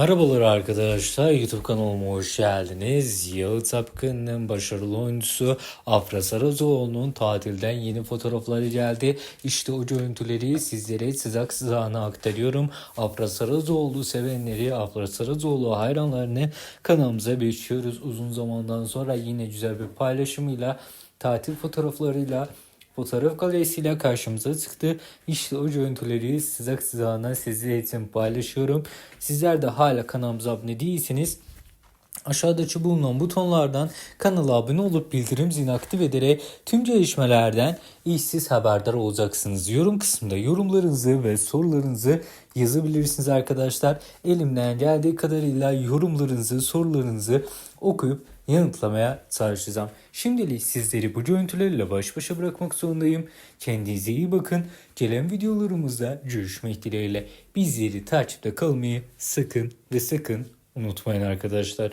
Merhabalar arkadaşlar YouTube kanalıma hoş geldiniz. Yağız Apkın'ın başarılı oyuncusu Afra Saracoğlu'nun tatilden yeni fotoğrafları geldi. İşte o görüntüleri sizlere sızak sızağına aktarıyorum. Afra Saracoğlu sevenleri, Afra Saracoğlu hayranlarını kanalımıza bekliyoruz. Uzun zamandan sonra yine güzel bir paylaşımıyla tatil fotoğraflarıyla fotoğraf galerisiyle karşımıza çıktı. İşte o görüntüleri sıcak sıcağına sizler için paylaşıyorum. Sizler de hala kanalımıza abone değilseniz aşağıdaki bulunan butonlardan kanala abone olup bildirim zilini aktif ederek tüm gelişmelerden işsiz haberdar olacaksınız. Yorum kısmında yorumlarınızı ve sorularınızı yazabilirsiniz arkadaşlar. Elimden geldiği kadarıyla yorumlarınızı, sorularınızı okuyup yanıtlamaya çalışacağım. Şimdilik sizleri bu görüntülerle baş başa bırakmak zorundayım. Kendinize iyi bakın. Gelen videolarımızda görüşmek dileğiyle bizleri takipte kalmayı sakın ve sakın unutmayın arkadaşlar.